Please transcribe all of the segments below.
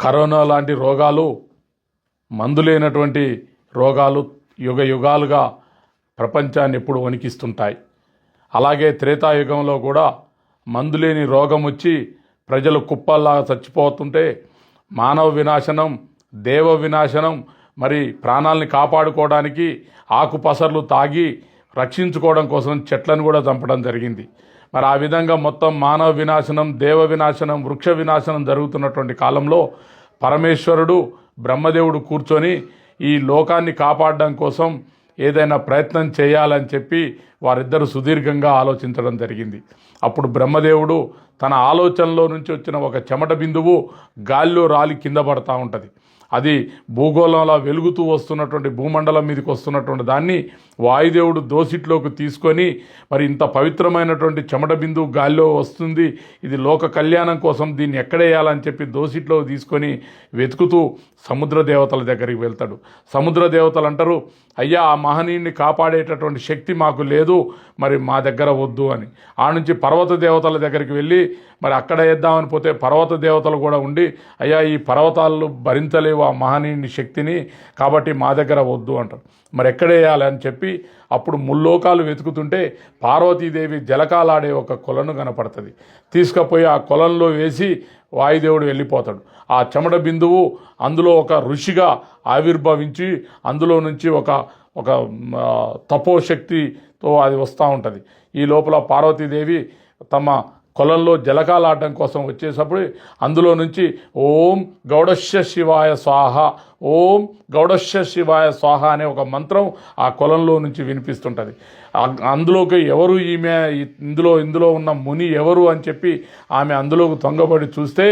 Corona లాంటి రోగాలు మందులేనటువంటి రోగాలు యుగ యుగాలుగా ప్రపంచాన్ని ఎప్పుడు వణికిస్తుంటాయి. అలాగే త్రేతాయుగంలో కూడా మందులేని రోగం వచ్చి ప్రజలు కుప్పల్లా చచ్చిపోతుంటే మానవ వినాశనం దేవ వినాశనం మరి ప్రాణాలని కాపాడుకోవడానికి ఆకుపసర్లు తాగి రక్షించుకోవడం కోసం చెట్లను కూడా చంపడం జరిగింది. మరి ఆ విధంగా మొత్తం మానవ వినాశనం దేవ వినాశనం వృక్ష వినాశనం జరుగుతున్నటువంటి కాలంలో పరమేశ్వరుడు బ్రహ్మదేవుడు కూర్చొని ఈ లోకాన్ని కాపాడడం కోసం ఏదైనా ప్రయత్నం చేయాలని చెప్పి వారిద్దరు సుదీర్ఘంగా ఆలోచించడం జరిగింది. అప్పుడు బ్రహ్మదేవుడు తన ఆలోచనలో నుంచి వచ్చిన ఒక చెమట బిందువు గాల్లో రాలి కింద పడతా ఉంటుంది. అది భూగోళంలో వెలుగుతూ వస్తున్నటువంటి భూమండలం మీదకి వస్తున్నటువంటి దాన్ని వాయుదేవుడు దోసిట్లోకి తీసుకొని మరి ఇంత పవిత్రమైనటువంటి చెమట బిందువు గాల్లో వస్తుంది. ఇది లోక కళ్యాణం కోసం దీన్ని ఎక్కడేయాలని చెప్పి దోసిట్లో తీసుకొని వెతుకుతూ సముద్ర దేవతల దగ్గరికి వెళ్తాడు. సముద్ర దేవతలు అంటారు అయ్యా ఆ మహనీయుని కాపాడేటటువంటి శక్తి మాకు లేదు మరి మా దగ్గర వద్దు అని. ఆ నుంచి పర్వత దేవతల దగ్గరికి వెళ్ళి మరి అక్కడ వేద్దామని పోతే పర్వత దేవతలు కూడా ఉండి అయ్యా ఈ పర్వతాలు భరించలేవు ఆ మహనీయుని శక్తిని కాబట్టి మా దగ్గర వద్దు అంటారు. మరి ఎక్కడేయాలి అని చెప్పి అప్పుడు ముల్లోకాలు వెతుకుతుంటే పార్వతీదేవి జలకాలాడే ఒక కొలను కనపడుతుంది. తీసుకుపోయి ఆ కొలంలో వేసి వాయుదేవుడు వెళ్ళిపోతాడు. ఆ చెమట బిందువు అందులో ఒక ఋషిగా ఆవిర్భవించి అందులో నుంచి ఒక ఒక తపోశక్తితో అది వస్తూ ఉంటుంది. ఈ లోపల పార్వతీదేవి తమ కొలంలో జలకాలాడటం కోసం వచ్చేటప్పుడు అందులో నుంచి ఓం గౌడశ్య శివాయ స్వాహ ఓం గౌడశ్య శివాయ స్వాహ అనే ఒక మంత్రం ఆ కొలంలో నుంచి వినిపిస్తుంటుంది. అందులోకి ఎవరు ఈమె ఇందులో ఇందులో ఉన్న ముని ఎవరు అని చెప్పి ఆమె అందులోకి తొంగబడి చూస్తే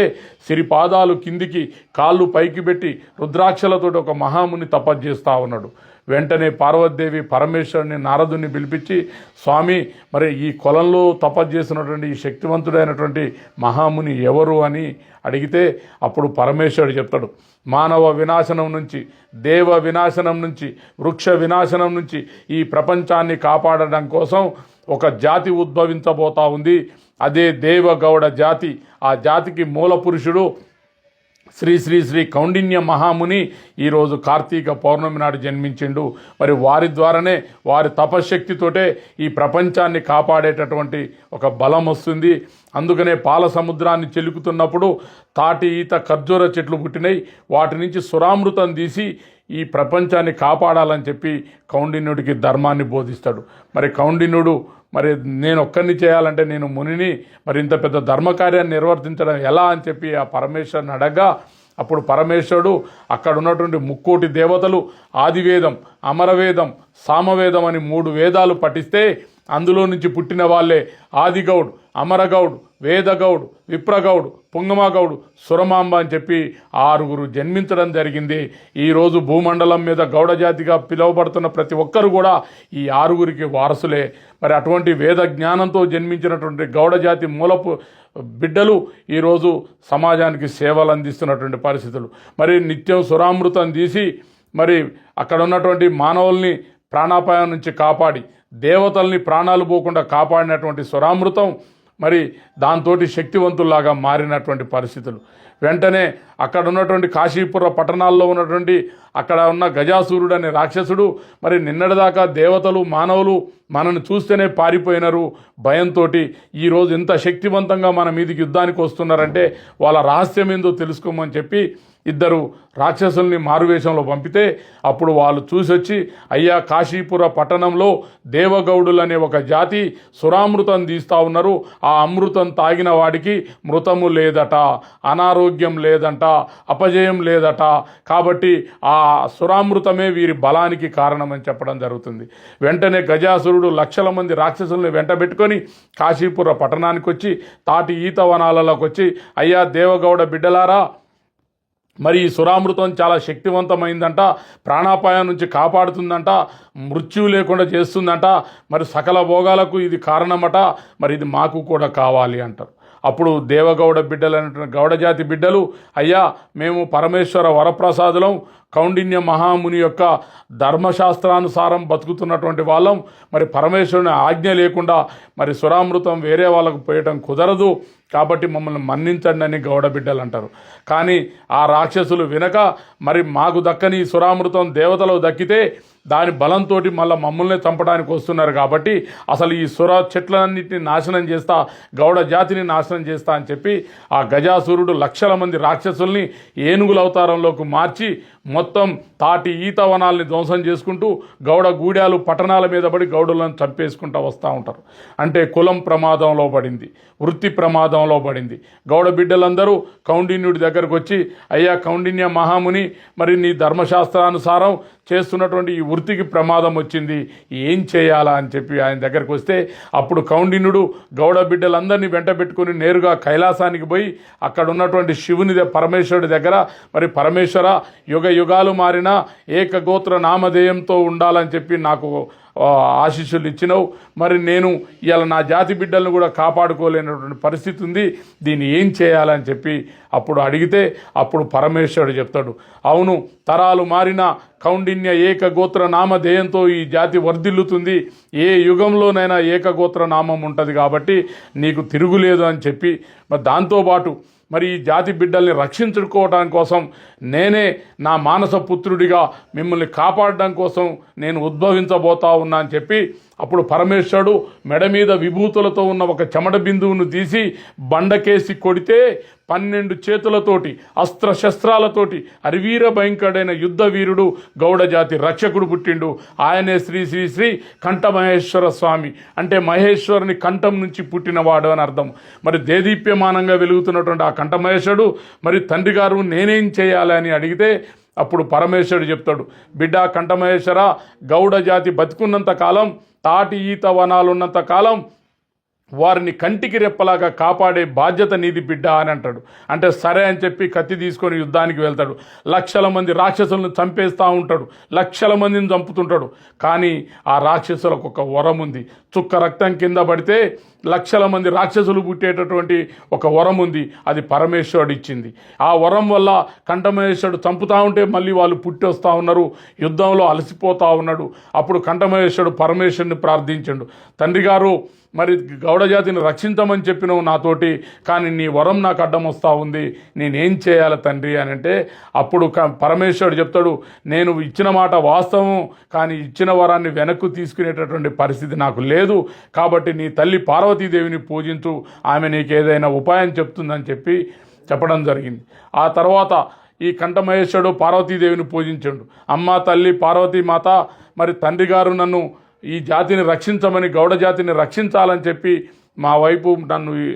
సిరిపాదాలు కిందికి కాళ్ళు పైకి పెట్టి రుద్రాక్షలతోటి ఒక మహాముని తపస్సు చేస్తూ ఉన్నాడు. వెంటనే పార్వతీదేవి పరమేశ్వరుని నారదుని పిలిపించి స్వామి మరి ఈ కొలంలో తపస్సు చేసినటువంటి ఈ శక్తివంతుడైనటువంటి మహాముని ఎవరు అని అడిగితే అప్పుడు పరమేశ్వరుడు చెప్తాడు మానవ వినాశనం నుంచి దేవ వినాశనం నుంచి వృక్ష వినాశనం నుంచి ఈ ప్రపంచాన్ని కాపాడడం కోసం ఒక జాతి ఉద్భవించబోతా ఉంది. అదే దేవగౌడ జాతి. ఆ జాతికి మూల పురుషుడు శ్రీ శ్రీ శ్రీ కౌండిన్య మహాముని ఈరోజు కార్తీక పౌర్ణమి నాడు జన్మించిండు. మరి వారి ద్వారానే వారి తపశ్శక్తితోటే ఈ ప్రపంచాన్ని కాపాడేటటువంటి ఒక బలం వస్తుంది. అందుకనే పాల సముద్రాన్ని చెలుకుతున్నప్పుడు తాటి ఈత ఖర్జూర చెట్లు పుట్టినాయి వాటి నుంచి సురామృతం తీసి ఈ ప్రపంచాన్ని కాపాడాలని చెప్పి కౌండిన్యుడికి ధర్మాన్ని బోధిస్తాడు. మరి కౌండిన్యుడు మరి నేను ఒక్కరిని చేయాలంటే నేను మునిని మరి ఇంత పెద్ద ధర్మకార్యాన్ని నిర్వర్తించడం ఎలా అని చెప్పి ఆ పరమేశ్వరుని అడగా అప్పుడు పరమేశ్వరుడు అక్కడ ఉన్నటువంటి ముక్కోటి దేవతలు ఆదివేదం అమరవేదం సామవేదం అని మూడు వేదాలు పఠిస్తే అందులో నుంచి పుట్టిన వాళ్ళే ఆదిగౌడ్ అమరగౌడ్ వేదగౌడ్ విప్రగౌడ్ పుంగమాగౌడ్ సురమాంబ అని చెప్పి ఆరుగురు జన్మించడం జరిగింది. ఈరోజు భూమండలం మీద గౌడ జాతిగా పిలువబడుతున్న ప్రతి ఒక్కరు కూడా ఈ ఆరుగురికి వారసులే. మరి అటువంటి వేద జ్ఞానంతో జన్మించినటువంటి గౌడ జాతి మూలపు బిడ్డలు ఈరోజు సమాజానికి సేవలు అందిస్తున్నటువంటి పరిస్థితులు. మరి నిత్యం సురామృతం తీసి మరి అక్కడ ఉన్నటువంటి మానవుల్ని ప్రాణాపాయం నుంచి కాపాడి దేవతల్ని ప్రాణాలు పోకుండా కాపాడినటువంటి స్వరామృతం మరి దాంతో శక్తివంతుల్లాగా మారినటువంటి పరిస్థితులు. వెంటనే అక్కడ ఉన్నటువంటి కాశీపుర పట్టణాల్లో ఉన్నటువంటి అక్కడ ఉన్న గజాసూరుడు అనే రాక్షసుడు మరి నిన్నటిదాకా దేవతలు మానవులు మనల్ని చూస్తేనే పారిపోయినారు. భయంతో ఈరోజు ఎంత శక్తివంతంగా మన మీదకి యుద్ధానికి వస్తున్నారంటే వాళ్ళ రహస్యం ఏందో తెలుసుకోమని చెప్పి ఇద్దరు రాక్షసుల్ని మారువేషంలో పంపితే అప్పుడు వాళ్ళు చూసొచ్చి అయ్యా కాశీపుర పట్టణంలో దేవగౌడులు అనే ఒక జాతి సురామృతం తీస్తూ ఉన్నారు. ఆ అమృతం తాగిన వాడికి మృతము లేదట అనారోగ్యం లేదంట అపజయం లేదట. కాబట్టి ఆ సురామృతమే వీరి బలానికి కారణమని చెప్పడం జరుగుతుంది. వెంటనే గజాసురుడు లక్షల మంది రాక్షసుల్ని వెంటబెట్టుకొని కాశీపుర పట్టణానికి వచ్చి తాటి ఈత వనాలలోకి వచ్చి అయ్యా దేవగౌడ బిడ్డలారా మరి ఈ సురామృతం చాలా శక్తివంతమైందంట ప్రాణాపాయం నుంచి కాపాడుతుందంట మృత్యువు లేకుండా చేస్తుందంట మరి సకల భోగాలకు ఇది కారణమట మరి ఇది మాకు కూడా కావాలి అంటారు. అప్పుడు దేవగౌడ బిడ్డలైనటువంటి గౌడ జాతి బిడ్డలు అయ్యా మేము పరమేశ్వర వరప్రసాదులం కౌండిన్య మహాముని యొక్క ధర్మశాస్త్రానుసారం బతుకుతున్నటువంటి వాళ్ళం. మరి పరమేశ్వరుని ఆజ్ఞ లేకుండా మరి సురామృతం వేరే వాళ్ళకు పోయటం కుదరదు. కాబట్టి మమ్మల్ని మన్నించండి అని గౌడబిడ్డలు అంటారు. కానీ ఆ రాక్షసులు వినక మరి మాకు దక్కని ఈ సురామృతం దేవతలకు దక్కితే దాని బలంతో మళ్ళీ మమ్మల్ని చంపడానికి వస్తున్నారు కాబట్టి అసలు ఈ సుర చెట్లన్నింటినీ నాశనం చేస్తా గౌడ జాతిని నాశనం చేస్తా అని చెప్పి ఆ గజాసురుడు లక్షల మంది రాక్షసుల్ని ఏనుగుల అవతారంలోకి మార్చి మొత్తం తాటి ఈత వనాల్ని ధ్వంసం చేసుకుంటూ గౌడ గూడాలు పట్టణాల మీద పడి గౌడులను చంపేసుకుంటూ వస్తూ ఉంటారు. అంటే కులం ప్రమాదంలో పడింది వృత్తి ప్రమాదంలో పడింది. గౌడ బిడ్డలందరూ కౌండిన్యుడి దగ్గరకు వచ్చి అయ్యా కౌండిన్య మహాముని మరి నీ ధర్మశాస్త్రానుసారం చేస్తున్నటువంటి ఈ వృత్తికి ప్రమాదం వచ్చింది. ఏం చేయాలా అని చెప్పి ఆయన దగ్గరకు వస్తే అప్పుడు కౌండిన్యుడు గౌడ బిడ్డలందరినీ వెంట పెట్టుకుని నేరుగా కైలాసానికి పోయి అక్కడ ఉన్నటువంటి శివుని పరమేశ్వరుడి దగ్గర మరి పరమేశ్వర యుగ యుగాలు మారినా ఏకగోత్ర నామధేయంతో ఉండాలని చెప్పి నాకు ఆశీస్సులు ఇచ్చినావు. మరి నేను ఇలా నా జాతి బిడ్డలను కూడా కాపాడుకోలేనటువంటి పరిస్థితి ఉంది. దీన్ని ఏం చేయాలని చెప్పి అప్పుడు అడిగితే అప్పుడు పరమేశ్వరుడు చెప్తాడు. అవును తరాలు మారిన కౌండిన్య ఏకగోత్ర నామధేయంతో ఈ జాతి వర్ధిల్లుతుంది. ఏ యుగంలోనైనా ఏకగోత్ర నామం ఉంటుంది కాబట్టి నీకు తిరుగులేదు అని చెప్పి మరి దాంతోపాటు మరి ఈ జాతి బిడ్డల్ని రక్షించుకోవడం కోసం నేనే నా మానస పుత్రుడిగా మిమ్మల్ని కాపాడడం కోసం నేను ఉద్భవించబోతా ఉన్నా అని చెప్పి అప్పుడు పరమేశ్వరుడు మెడ మీద విభూతులతో ఉన్న ఒక చెమట బిందువును తీసి బండకేసి కొడితే పన్నెండు చేతులతోటి అస్త్రశస్త్రాలతోటి అరివీర భయంకరుడైన యుద్ధ వీరుడు గౌడ జాతి రక్షకుడు పుట్టిండు. ఆయనే శ్రీ శ్రీ శ్రీ కంఠమహేశ్వర స్వామి. అంటే మహేశ్వరుని కంఠం నుంచి పుట్టినవాడు అని అర్థం. మరి దేదీప్యమానంగా వెలుగుతున్నటువంటి ఆ కంఠమహేశ్వరుడు మరి తండ్రి గారు నేనేం చేయాలని అడిగితే అప్పుడు పరమేశ్వరుడు చెప్తాడు బిడ్డ కంఠమహేశ్వర గౌడ జాతి బతికున్నంత కాలం తాటి ఈత వనాలున్నంత కాలం వారిని కంటికి రెప్పలాగా కాపాడే బాధ్యత నీది బిడ్డ అని అంటాడు. అంటే సరే అని చెప్పి కత్తి తీసుకొని యుద్ధానికి వెళ్తాడు. లక్షల మంది రాక్షసులను చంపేస్తూ ఉంటాడు. లక్షల మందిని చంపుతుంటాడు. కానీ ఆ రాక్షసులకు ఒక వరం ఉంది. చుక్క రక్తం కింద పడితే లక్షల మంది రాక్షసులు పుట్టేటటువంటి ఒక వరం ఉంది. అది పరమేశ్వరుడు ఇచ్చింది. ఆ వరం వల్ల కంఠమహేశ్వరుడు చంపుతా ఉంటే మళ్ళీ వాళ్ళు పుట్టి వస్తూ ఉన్నారు. యుద్ధంలో అలసిపోతూ ఉన్నాడు. అప్పుడు కంఠమహేశ్వరుడు పరమేశ్వరుని ప్రార్థించండు. తండ్రి గారు మరి గౌడ జాతిని రక్షించమని చెప్పినవు నాతోటి కానీ నీ వరం నాకు అడ్డం వస్తూ ఉంది. నేనేం చేయాలి తండ్రి అని అంటే అప్పుడు క- పరమేశ్వరుడు చెప్తాడు నేను ఇచ్చిన మాట వాస్తవం కానీ ఇచ్చిన వరాన్ని వెనక్కు తీసుకునేటటువంటి పరిస్థితి నాకు లేదు. కాబట్టి నీ తల్లి పార్వతీదేవిని పూజించు ఆమె నీకు ఏదైనా ఉపాయం చెప్తుందని చెప్పి చెప్పడం జరిగింది. ఆ తర్వాత ఈ కంఠమహేశ్వరుడు పార్వతీదేవిని పూజించండు. అమ్మ తల్లి పార్వతీ మాత మరి తండ్రి గారు నన్ను ఈ జాతిని రక్షించమని గౌడ జాతిని రక్షించాలని చెప్పి మా వైపు నన్ను ఈ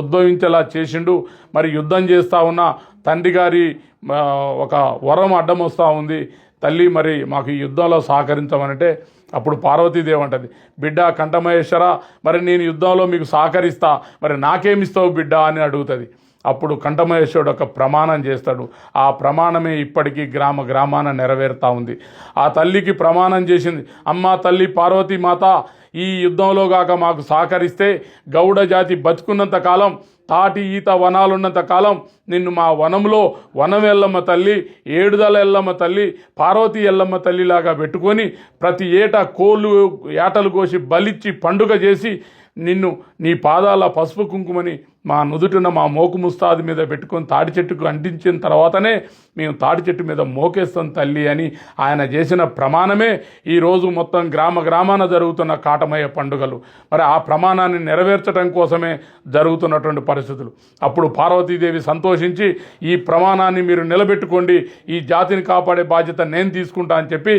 ఉద్భవించేలా చేసిండు. మరి యుద్ధం చేస్తూ ఉన్న తండ్రి గారి ఒక వరం అడ్డం వస్తూ ఉంది. తల్లి మరి మాకు ఈ యుద్ధంలో సహకరించమనంటే అప్పుడు పార్వతీదేవి అంటది బిడ్డ కంఠమహేశ్వర మరి నేను యుద్ధంలో మీకు సహకరిస్తా మరి నాకేమిస్తావు బిడ్డ? అని అడుగుతుంది. అప్పుడు కంఠమహేశ్వరుడు ఒక ప్రమాణం చేస్తాడు. ఆ ప్రమాణమే ఇప్పటికీ గ్రామ గ్రామాన నెరవేరుతా ఉంది. ఆ తల్లికి ప్రమాణం చేసింది. అమ్మ తల్లి పార్వతీ మాత ఈ యుద్ధంలో గాక మాకు సహకరిస్తే గౌడ జాతి బతుకున్నంత కాలం తాటి ఈత వనాలున్నంత కాలం నిన్ను మా వనంలో వనం ఎల్లమ్మ తల్లి ఏడుదల ఎల్లమ్మ తల్లి పార్వతీ ఎల్లమ్మ తల్లిలాగా పెట్టుకొని ప్రతి ఏటా కోళ్ళు ఏటలు కోసి బలిచ్చి పండుగ చేసి నిన్ను నీ పాదాల పసుపు కుంకుమని మా నుదుటిన మా మోకు ముస్తాది మీద పెట్టుకొని తాటి చెట్టుకు అంటించిన తర్వాతనే మేము తాటి చెట్టు మీద మోకేస్తాం తల్లి అని ఆయన చేసిన ప్రమాణమే ఈరోజు మొత్తం గ్రామ గ్రామాన జరుగుతున్న కాటమయ్య పండుగలు. మరి ఆ ప్రమాణాన్ని నెరవేర్చడం కోసమే జరుగుతున్నటువంటి పరిస్థితులు. అప్పుడు పార్వతీదేవి సంతోషించి ఈ ప్రమాణాన్ని మీరు నిలబెట్టుకోండి ఈ జాతిని కాపాడే బాధ్యత నేను తీసుకుంటా అని చెప్పి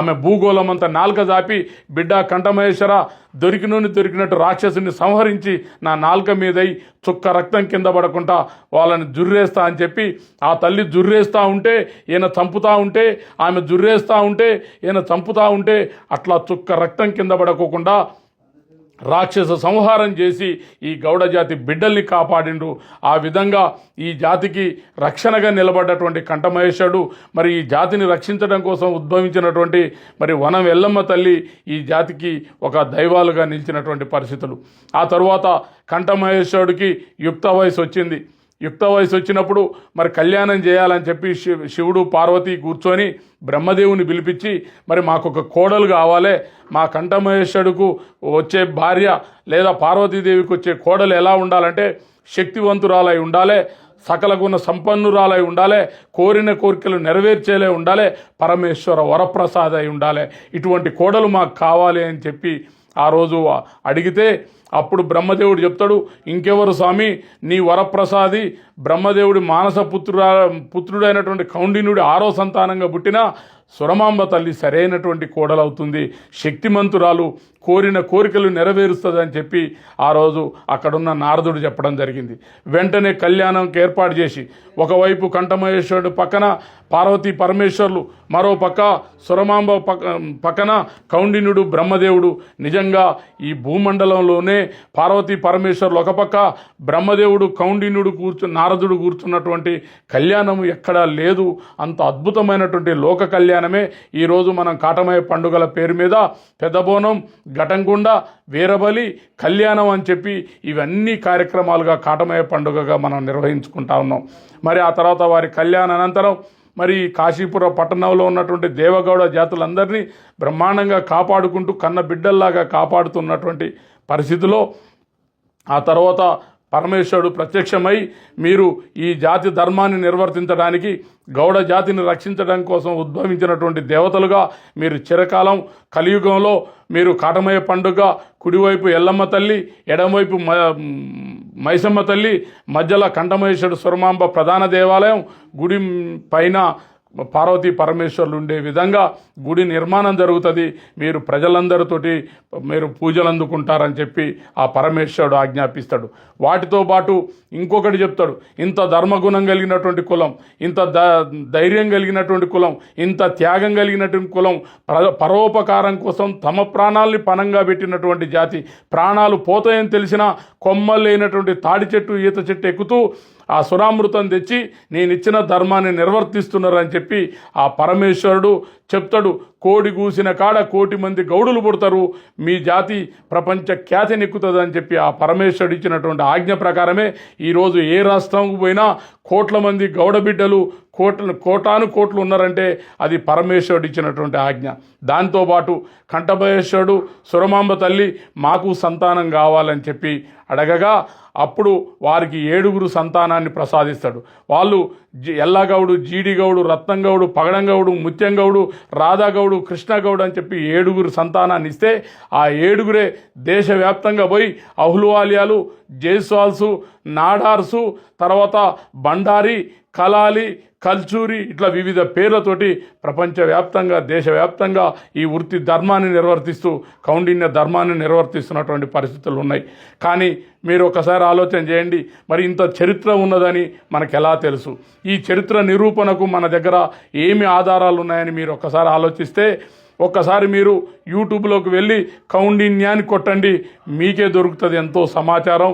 ఆమె భూగోళం అంతా నాలుక జాపి బిడ్డ కంఠమహేశ్వర దొరికినోని దొరికినట్టు రాక్షసుని సంహరించి నా నాలుక మీదై చుక్క రక్తం కింద పడకుండా వాళ్ళని జుర్రేస్తా అని చెప్పి ఆ తల్లి జుర్రేస్తూ ఉంటే ఈయన చంపుతా ఉంటే ఆమె జుర్రేస్తూ ఉంటే ఈయన చంపుతా ఉంటే అట్లా చుక్క రక్తం కింద పడకోకుండా రాక్షస సంహారం చేసి ఈ గౌడ జాతి బిడ్డల్ని కాపాడిండు ఆ విధంగా ఈ జాతికి రక్షణగా నిలబడ్డటువంటి కంఠమహేశ్వరుడు మరి ఈ జాతిని రక్షించడం కోసం ఉద్భవించినటువంటి మరి వనం ఎల్లమ్మ తల్లి ఈ జాతికి ఒక దైవాలుగా నిలిచినటువంటి పరిస్థితులు. ఆ తరువాత కంఠమహేశ్వరుడికి యుక్త వయసు వచ్చింది. యుక్త వయసు వచ్చినప్పుడు మరి కళ్యాణం చేయాలని చెప్పి శివుడు పార్వతి కూర్చొని బ్రహ్మదేవుని పిలిపించి మరి మాకు ఒక కోడలు కావాలి. మా కంఠమహేశ్వరుడుకు వచ్చే భార్య లేదా పార్వతీదేవికి వచ్చే కోడలు ఎలా ఉండాలంటే శక్తివంతురాలై ఉండాలి సకల గుణ సంపన్నురాలై ఉండాలి కోరిన కోరికలు నెరవేర్చేలే ఉండాలి పరమేశ్వర వరప్రసాద్ అయి ఉండాలి. ఇటువంటి కోడలు మాకు కావాలి అని చెప్పి ఆ రోజు అడిగితే అప్పుడు బ్రహ్మదేవుడు చెప్తాడు ఇంకెవరు స్వామి నీ వరప్రసాది బ్రహ్మదేవుడి మానస పుత్రుడా పుత్రుడైనటువంటి కౌండిన్యుడి ఆరో సంతానంగా పుట్టిన సురమాంబ తల్లి సరైనటువంటి కోడలవుతుంది శక్తిమంతురాలు కోరిన కోరికలు నెరవేరుస్తుందని చెప్పి ఆ రోజు అక్కడున్న నారదుడు చెప్పడం జరిగింది. వెంటనే కళ్యాణంకి ఏర్పాటు చేసి ఒకవైపు కంఠమహేశ్వరుడు పక్కన పార్వతీ పరమేశ్వర్లు మరో పక్క సురమాంబ పక్కన కౌండిన్యుడు బ్రహ్మదేవుడు. నిజంగా ఈ భూమండలంలోనే పార్వతీ పరమేశ్వర్లు ఒక పక్క బ్రహ్మదేవుడు కౌండిన్యుడు కూర్చు నారదుడు కూర్చున్నటువంటి కళ్యాణం ఎక్కడా లేదు. అంత అద్భుతమైనటువంటి లోక కళ్యాణమే ఈరోజు మనం కాటమయ్య పండుగల పేరు మీద పెద్దబోనం ఘటంగుండ వీరబలి కళ్యాణం అని చెప్పి ఇవన్నీ కార్యక్రమాలుగా కాటమయ్య పండుగగా మనం నిర్వహించుకుంటా ఉన్నాం. మరి ఆ తర్వాత వారి కళ్యాణ అనంతరం మరి కాశీపుర పట్టణంలో ఉన్నటువంటి దేవగౌడ జాతులందరినీ బ్రహ్మాండంగా కాపాడుకుంటూ కన్న బిడ్డల్లాగా కాపాడుతున్నటువంటి పరిస్థితిలో ఆ తర్వాత పరమేశ్వరుడు ప్రత్యక్షమై మీరు ఈ జాతి ధర్మాన్ని నిర్వర్తించడానికి గౌడ జాతిని రక్షించడం కోసం ఉద్భవించినటువంటి దేవతలుగా మీరు చిరకాలం కలియుగంలో మీరు కాటమయ్య పండుగ కుడివైపు ఎల్లమ్మ తల్లి ఎడమవైపు మ మైసమ్మ తల్లి మధ్యలో కంఠమహేశ్వరుడు సురమాంబ ప్రధాన దేవాలయం గుడి పైన పార్వతీ పరమేశ్వరులు ఉండే విధంగా గుడి నిర్మాణం జరుగుతుంది. మీరు ప్రజలందరితోటి మీరు పూజలు అందుకుంటారని చెప్పి ఆ పరమేశ్వరుడు ఆజ్ఞాపిస్తాడు. వాటితో పాటు ఇంకొకటి చెప్తాడు. ఇంత ధర్మగుణం కలిగినటువంటి కులం ఇంత ద ధైర్యం కలిగినటువంటి కులం ఇంత త్యాగం కలిగినటువంటి కులం ప్ర పరోపకారం కోసం తమ ప్రాణాల్ని పణంగా పెట్టినటువంటి జాతి ప్రాణాలు పోతాయని తెలిసినా కొమ్మలు లేనటువంటి తాడి చెట్టు ఈత చెట్టు ఎక్కుతూ ఆ సురామృతం తెచ్చి నేను ఇచ్చిన ధర్మాన్ని నిర్వర్తిస్తున్నారని చెప్పి ఆ పరమేశ్వరుడు చెప్తాడు. కోడి కూసిన కాడ కోటి మంది గౌడులు పుడతారు. మీ జాతి ప్రపంచ ఖ్యాతి నెక్కుతుందని చెప్పి ఆ పరమేశ్వరుడు ఇచ్చినటువంటి ఆజ్ఞ ప్రకారమే ఈరోజు ఏ రాష్ట్రంకు పోయినా కోట్ల మంది గౌడ బిడ్డలు కోట్లు కోటాను కోట్లు ఉన్నారంటే అది పరమేశ్వరుడు ఇచ్చినటువంటి ఆజ్ఞ. దాంతోపాటు కంఠమహేశ్వరుడు సురమాంబ తల్లి మాకు సంతానం కావాలని చెప్పి అడగగా అప్పుడు వారికి ఏడుగురు సంతానాన్ని ప్రసాదిస్తాడు. వాళ్ళు జి- ఎల్లగౌడు జీడిగౌడు రత్నంగౌడు పగడంగౌడు ముత్యంగౌడు రాధాగౌడు కృష్ణగౌడు అని చెప్పి ఏడుగురు సంతానాన్ని ఇస్తే ఆ ఏడుగురే దేశవ్యాప్తంగా పోయి అహ్లువాలియాలు జైస్వాల్సు నాడార్సు తర్వాత బండారి కలాలి కల్చూరి ఇట్లా వివిధ పేర్లతోటి ప్రపంచవ్యాప్తంగా దేశవ్యాప్తంగా ఈ వృత్తి ధర్మాన్ని నిర్వర్తిస్తూ కౌండిన్య ధర్మాన్ని నిర్వర్తిస్తున్నటువంటి పరిస్థితులు ఉన్నాయి. కానీ మీరు ఒకసారి ఆలోచన చేయండి మరి ఇంత చరిత్ర ఉన్నదని మనకు ఎలా తెలుసు? ఈ చరిత్ర నిరూపణకు మన దగ్గర ఏమి ఆధారాలు ఉన్నాయని మీరు ఒకసారి ఆలోచిస్తే ఒక్కసారి మీరు యూట్యూబ్లోకి వెళ్ళి కౌండిన్యాన్ని కొట్టండి మీకే దొరుకుతుంది ఎంతో సమాచారం.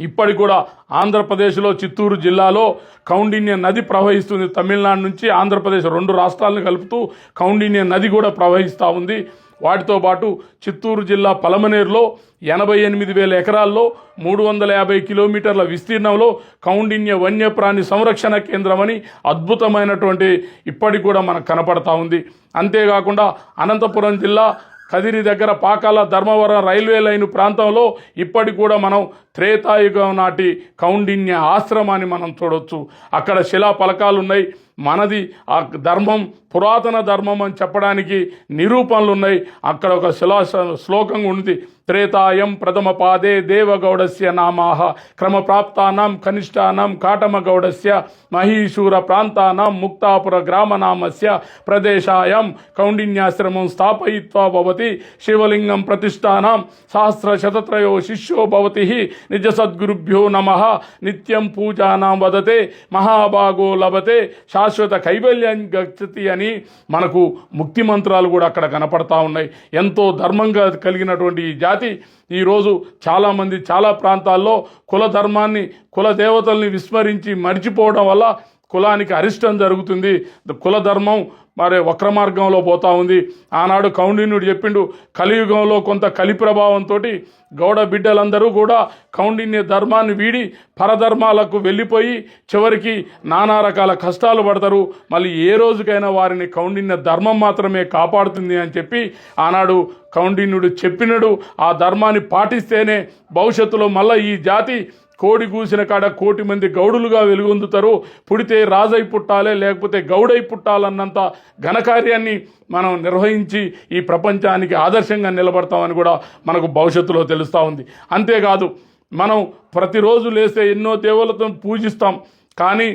ఇప్పటికి కూడా ఆంధ్రప్రదేశ్లో చిత్తూరు జిల్లాలో కౌండిన్య నది ప్రవహిస్తుంది. తమిళనాడు నుంచి ఆంధ్రప్రదేశ్ రెండు రాష్ట్రాలను కలుపుతూ కౌండిన్య నది కూడా ప్రవహిస్తూ ఉంది. వాటితో పాటు చిత్తూరు జిల్లా పలమనేరులో ఎనభై ఎనిమిది వేల ఎకరాల్లో మూడు వందల యాభై కిలోమీటర్ల విస్తీర్ణంలో కౌండిన్య వన్యప్రాణి సంరక్షణ కేంద్రం అని అద్భుతమైనటువంటి ఇప్పటికి కూడా మనకు కనపడతా ఉంది. అంతేకాకుండా అనంతపురం జిల్లా కదిరి దగ్గర పాకాల ధర్మవరం రైల్వే లైన్ ప్రాంతంలో ఇప్పటికి కూడా మనం త్రేతాయుగం నాటి కౌండిన్య ఆశ్రమాన్ని మనం చూడొచ్చు. అక్కడ శిలా పలకాలు ఉన్నాయి. మనది ఆ ధర్మం పురాతన ధర్మం అని చెప్పడానికి నిరూపణలు ఉన్నాయి. అక్కడ ఒక శిలా శ్లోకంగా ఉంది త్రేతాయం ప్రథమ పాదే దేవగౌడస్య నామాహ క్రమప్రాప్తానాం కనిష్టానాం కాటమగౌడస్య. మహీశూర ప్రాంతానాం ముక్తాపుర గ్రామనామస్య. ప్రదేశాయం కౌండిన్యాశ్రమం స్థాపయిత్వా భవతి. శివలింగం ప్రతిష్టానాం సహస్రశతత్రయో శిష్యో భవతి. నిజ సద్గురుభ్యో నమ. నిత్యం పూజానాం వదతే. మహాభాగో లభతే. శాశ్వత కైవల్యం గచ్చతి అని మనకు ముక్తి మంత్రాలు కూడా అక్కడ కనపడతా ఉన్నాయి. ఎంతో ధర్మంగా కలిగినటువంటి ఈ జాతి ఈరోజు చాలామంది చాలా ప్రాంతాల్లో కుల ధర్మాన్ని కుల దేవతల్ని విస్మరించి మర్చిపోవడం వల్ల కులానికి అరిష్టం జరుగుతుంది. కుల ధర్మం మరి వక్ర మార్గంలో పోతా ఉంది. ఆనాడు కౌండిన్యుడు చెప్పిండు కలియుగంలో కొంత కలి ప్రభావంతో గౌడ బిడ్డలందరూ కూడా కౌండిన్య ధర్మాన్ని వీడి పరధర్మాలకు వెళ్ళిపోయి చివరికి నానా రకాల కష్టాలు పడతారు. మళ్ళీ ఏ రోజుకైనా వారిని కౌండిన్య ధర్మం మాత్రమే కాపాడుతుంది అని చెప్పి ఆనాడు కౌండిన్యుడు చెప్పినడు. ఆ ధర్మాన్ని పాటిస్తేనే భవిష్యత్తులో మళ్ళీ ఈ జాతి కోడి కూసిన కాడ కోటి మంది గౌడులుగా వెలుగొందుతారు పుడితే రాజై పుట్టాలే లేకపోతే గౌడై పుట్టాలన్నంత ఘనకార్యాన్ని మనం నిర్వహించి ఈ ప్రపంచానికి ఆదర్శంగా నిలబడతామని కూడా మనకు భవిష్యత్తులో తెలుస్తూ ఉంది. అంతేకాదు మనం ప్రతిరోజు లేస్తే ఎన్నో దేవులతో పూజిస్తాం. కానీ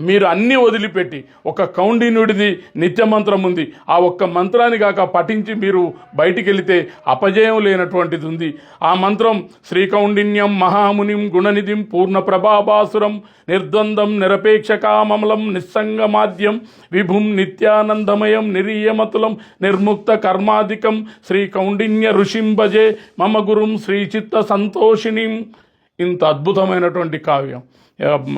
మీరు అన్నీ వదిలిపెట్టి ఒక కౌండిన్యుడిది నిత్య మంత్రం ఉంది. ఆ ఒక్క మంత్రాన్ని కాక పఠించి మీరు బయటికి వెళితే అపజయం లేనటువంటిది ఉంది ఆ మంత్రం శ్రీకౌండిన్యం మహామునిం గుణనిధిం పూర్ణ ప్రభాభాసురం నిర్ద్వందం నిరపేక్షకామమలం నిస్సంగమాద్యం విభుం నిత్యానందమయం నిరీయమతులం నిర్ముక్త కర్మాధికం శ్రీ కౌండిన్య ఋషిం భజే. మమ గురుం శ్రీ చిత్త సంతోషిణిం ఇంత అద్భుతమైనటువంటి కావ్యం.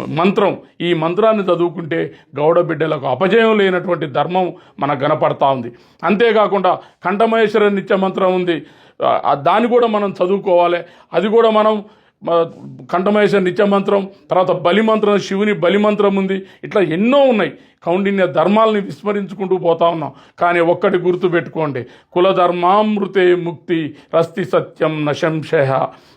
మంత్రం. ఈ మంత్రాన్ని చదువుకుంటే గౌడ బిడ్డలకు అపజయం లేనటువంటి ధర్మం మనకు కనపడతా ఉంది. అంతేకాకుండా కంఠమహేశ్వర నిత్య మంత్రం ఉంది. దాన్ని కూడా మనం చదువుకోవాలి. అది కూడా మనం కంఠమహేశ్వర నిత్య మంత్రం తర్వాత బలి మంత్రం శివుని బలి మంత్రం ఉంది. ఇట్లా ఎన్నో ఉన్నాయి. కౌండిన్య ధర్మాలని విస్మరించుకుంటూ పోతా ఉన్నాం. కానీ ఒక్కటి గుర్తుపెట్టుకోండి. కులధర్మామృతే ముక్తి రస్తి సత్యం నశంశయ.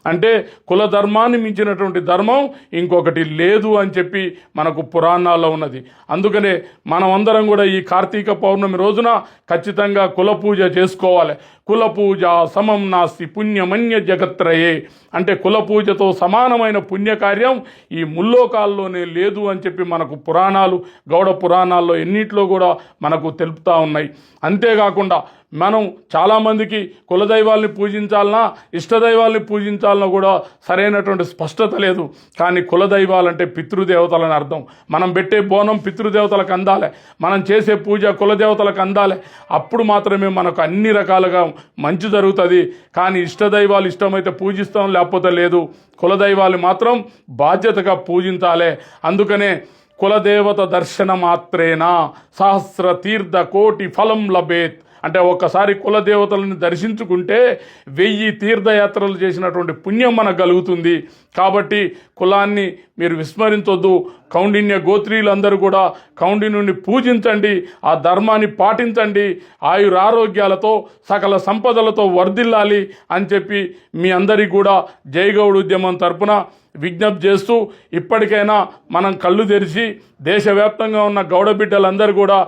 అంటే కులధర్మాన్ని మించినటువంటి ధర్మం ఇంకొకటి లేదు అని చెప్పి మనకు పురాణాల్లో ఉన్నది. అందుకనే మనమందరం కూడా ఈ కార్తీక పౌర్ణమి రోజున ఖచ్చితంగా కుల పూజ చేసుకోవాలి. కుల పూజ సమం నాస్తి పుణ్యమన్య జగత్రయే. అంటే కుల పూజతో సమానమైన పుణ్యకార్యం ఈ ముల్లోకాల్లోనే లేదు అని చెప్పి మనకు పురాణాలు గౌడ పురాణాల్లో ఎన్నిట్లో కూడా మనకు తెలుపుతూ ఉన్నాయి. అంతేకాకుండా మనం చాలామందికి కులదైవాల్ని పూజించాలన్నా ఇష్టదైవాల్ని పూజించాలన్నా కూడా సరైనటువంటి స్పష్టత లేదు. కానీ కులదైవాలంటే పితృదేవతలని అర్థం. మనం పెట్టే బోనం పితృదేవతలకు అందాలి. మనం చేసే పూజ కులదేవతలకు అందాలి. అప్పుడు మాత్రమే మనకు అన్ని రకాలుగా మంచి జరుగుతుంది. కానీ ఇష్టదైవాలు ఇష్టమైతే పూజిస్తాం లేకపోతే లేదు. కులదైవాలు మాత్రం బాధ్యతగా పూజించాలి. అందుకనే కులదేవత దర్శన మాత్రేనా? సహస్ర తీర్థ కోటి ఫలం లభేత్. అంటే ఒక్కసారి కులదేవతలను దర్శించుకుంటే వెయ్యి తీర్థయాత్రలు చేసినటువంటి పుణ్యం మనకు కలుగుతుంది. కాబట్టి కులాన్ని మీరు విస్మరించొద్దు. కౌండిన్య గోత్రీయులందరూ కూడా కౌండిన్యుని పూజించండి. ఆ ధర్మాన్ని పాటించండి. ఆయురారోగ్యాలతో సకల సంపదలతో వర్ధిల్లాలి అని చెప్పి మీ అందరికీ కూడా జైగౌడ్ ఉద్యమం తరపున విజ్ఞప్తి చేస్తూ ఇప్పటికైనా మనం కళ్ళు తెరిచి దేశవ్యాప్తంగా ఉన్న గౌడ బిడ్డలందరూ కూడా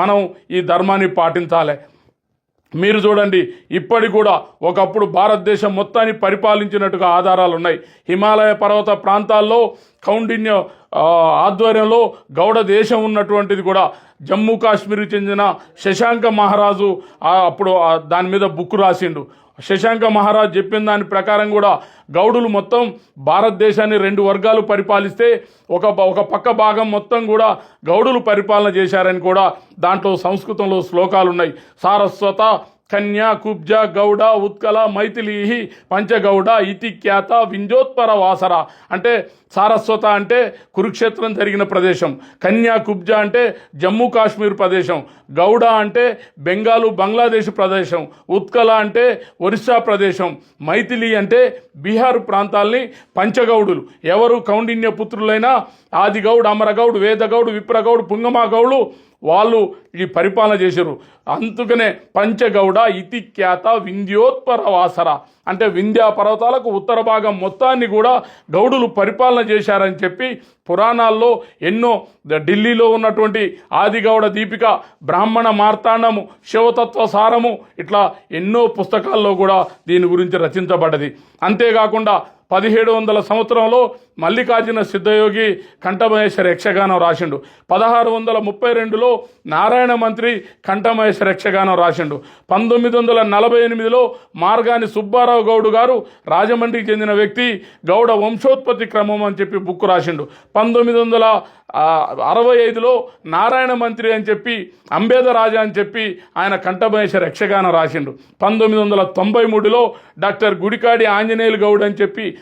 మనం ఈ ధర్మాన్ని పాటించాలి. మీరు చూడండి ఇప్పటికి కూడా ఒకప్పుడు భారతదేశం మొత్తాన్ని పరిపాలించినట్టుగా ఆధారాలు ఉన్నాయి. హిమాలయ పర్వత ప్రాంతాల్లో కౌండిన్య ఆధ్వర్యంలో గౌడ దేశం ఉన్నటువంటిది కూడా జమ్మూ కాశ్మీర్కి చెందిన శశాంక మహారాజు అప్పుడు దాని మీద బుక్ రాసిండు. శశాంక మహారాజ్ చెప్పిన దాని ప్రకారం కూడా గౌడులు మొత్తం భారతదేశాన్ని రెండు వర్గాలు పరిపాలిస్తే ఒక ఒక పక్క భాగం మొత్తం కూడా గౌడులు పరిపాలన చేశారని కూడా దాంట్లో సంస్కృతంలో శ్లోకాలు ఉన్నాయి సారస్వత కన్యా కుబ్జ గౌడ ఉత్కల మైథిలి పంచగౌడ ఇతి ఖ్యాత వింజోత్పర వాసర. అంటే సారస్వత అంటే కురుక్షేత్రం జరిగిన ప్రదేశం. కన్యా కుబ్జ అంటే జమ్మూ కాశ్మీర్ ప్రదేశం. గౌడ అంటే బెంగాలు బంగ్లాదేశ్ ప్రదేశం. ఉత్కల అంటే ఒరిస్సా ప్రదేశం. మైథిలి అంటే బీహార్ ప్రాంతాల్ని పంచగౌడులు. ఎవరు కౌండిన్య పుత్రులైన ఆదిగౌడ్ అమరగౌడ్ వేదగౌడ్ విప్రగౌడ్ పుంగమాగౌడు వాళ్ళు ఈ పరిపాలన చేశారు. అందుకనే పంచగౌడ ఇతిఖ్యాత వింధ్యోత్పర వాసర అంటే వింధ్యా పర్వతాలకు ఉత్తర భాగం మొత్తాన్ని కూడా గౌడులు పరిపాలన చేశారని చెప్పి పురాణాల్లో ఎన్నో ఢిల్లీలో ఉన్నటువంటి ఆదిగౌడ దీపిక బ్రాహ్మణ మార్తాండము శివతత్వ సారము ఇట్లా ఎన్నో పుస్తకాల్లో కూడా దీని గురించి రచించబడ్డది. అంతేకాకుండా పదిహేడు వందల సంవత్సరంలో మల్లికార్జున సిద్ధయోగి కంఠమహేశ్వర యక్షగానం రాసిండు. పదహారు వందల ముప్పై రెండులో నారాయణ మంత్రి కంఠమహేశ్వర యక్షగానం రాసిండు. పంతొమ్మిది వందల నలభై ఎనిమిదిలో మార్గాని సుబ్బారావు గౌడు గారు రాజమండ్రికి చెందిన వ్యక్తి గౌడ వంశోత్పత్తి క్రమం అని చెప్పి బుక్ రాసిండు. పంతొమ్మిది వందల అరవై ఐదులో నారాయణ మంత్రి అని చెప్పి అంబేద రాజా అని చెప్పి ఆయన కంఠమహేశ్వర యక్షగానం రాసిండు. పంతొమ్మిది వందల తొంభై మూడులో డాక్టర్ గుడికాడి ఆంజనేయులు గౌడ్ అని చెప్పి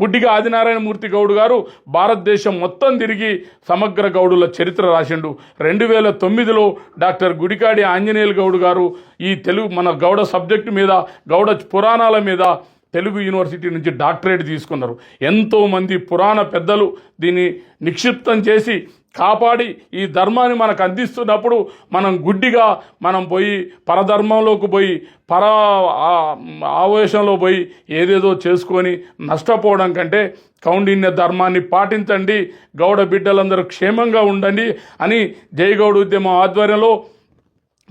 బుడ్డిగా ఆదినారాయణమూర్తి గౌడ్ గారు భారతదేశం మొత్తం తిరిగి సమగ్ర గౌడుల చరిత్ర రాసిండు. రెండు వేల తొమ్మిదిలో డాక్టర్ గుడికాడి ఆంజనేయులు గౌడ్ గారు ఈ తెలుగు మన గౌడ సబ్జెక్టు మీద గౌడ పురాణాల మీద తెలుగు యూనివర్సిటీ నుంచి డాక్టరేట్ తీసుకున్నారు. ఎంతోమంది పురాణ పెద్దలు దీన్ని నిక్షిప్తం చేసి కాపాడి ఈ ధర్మాన్ని మనకు అందిస్తున్నప్పుడు మనం గుడ్డిగా మనం పోయి పరధర్మంలోకి పోయి పర ఆవేశంలో పోయి ఏదేదో చేసుకొని నష్టపోవడం కంటే కౌండిన్య ధర్మాన్ని పాటించండి. గౌడ బిడ్డలందరూ క్షేమంగా ఉండండి అని జయగౌడ ఉద్యమం ఆధ్వర్యంలో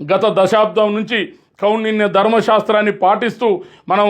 గత దశాబ్దం నుంచి కౌండిన్య ధర్మశాస్త్రాన్ని పాటిస్తూ మనం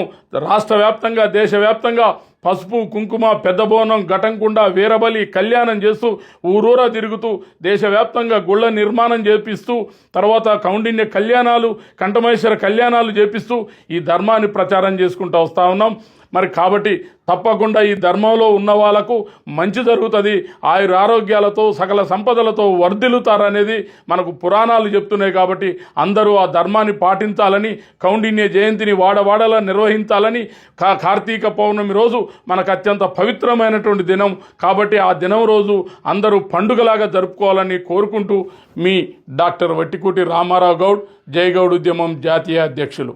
రాష్ట్ర వ్యాప్తంగా దేశవ్యాప్తంగా పసుపు కుంకుమ పెద్దబోనం ఘటంకుండా ఘటంకుండ వీరబలి కళ్యాణం చేస్తూ ఊరూరా తిరుగుతూ దేశవ్యాప్తంగా గుళ్ళ నిర్మాణం చేపిస్తూ తర్వాత కౌండిన్య కళ్యాణాలు కంఠమేశ్వర కళ్యాణాలు చేపిస్తూ ఈ ధర్మాన్ని ప్రచారం చేసుకుంటూ వస్తూ ఉన్నాం. మరి కాబట్టి తప్పకుండా ఈ ధర్మంలో ఉన్న వాళ్ళకు మంచి జరుగుతుంది. ఆయుర ఆరోగ్యాలతో సకల సంపదలతో వర్ధిల్లుతారనేది మనకు పురాణాలు చెప్తున్నాయి కాబట్టి అందరూ ఆ ధర్మాన్ని పాటించాలని కౌండిన్య జయంతిని వాడవాడలా నిర్వహించాలని కా కార్తీక పౌర్ణమి రోజు మనకు అత్యంత పవిత్రమైనటువంటి దినం. కాబట్టి ఆ దినం రోజు అందరూ పండుగలాగా జరుపుకోవాలని కోరుకుంటూ మీ డాక్టర్ వట్టికూటి రామారావు గౌడ్ జయగౌడ్ ఉద్యమం జాతీయ అధ్యక్షులు.